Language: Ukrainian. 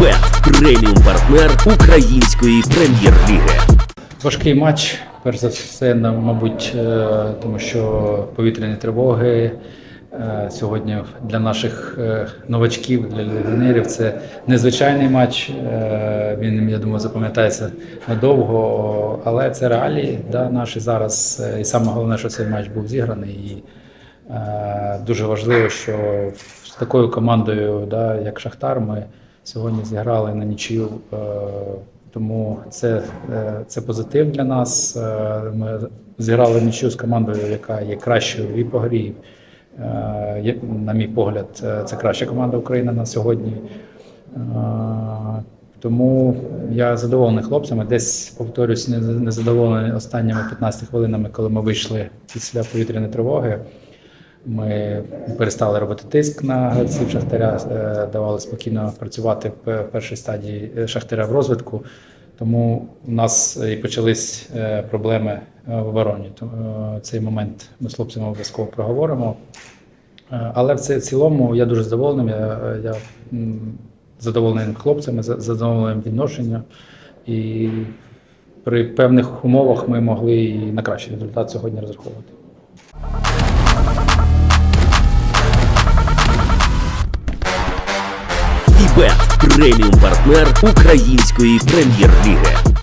Бет преміум партнер української прем'єр-ліги. Важкий матч, перш за все, мабуть, е, тому що повітряні тривоги е, сьогодні для наших е, новачків, для легіонерів це незвичайний матч. Він, я думаю, запам'ятається надовго, але це реалії да, наші зараз. І саме головне, що цей матч був зіграний. І дуже важливо, що з такою командою, да, як Шахтар, ми сьогодні зіграли на нічию. Е, тому це, е, це позитив для нас. Е, Ми зіграли нічию з командою, яка є кращою і по грі. На мій погляд, це краща команда України на сьогодні. Тому я задоволений хлопцями. Десь повторюсь, не задоволений останніми 15 хвилинами, коли ми вийшли після повітряної тривоги. Ми перестали робити тиск на гравців Шахтаря, е, давали спокійно працювати в першій стадії е, Шахтаря в розвитку. Тому у нас і почались е, проблеми е, в обороні. Е, Цей момент ми з хлопцями обов'язково проговоримо. Е, Але в цілому я дуже задоволений. Я, я задоволений хлопцями, за- задоволений відношенням. І при певних умовах ми могли і на кращий результат сьогодні розраховувати. Бет преміум партнер української прем'єр-ліги.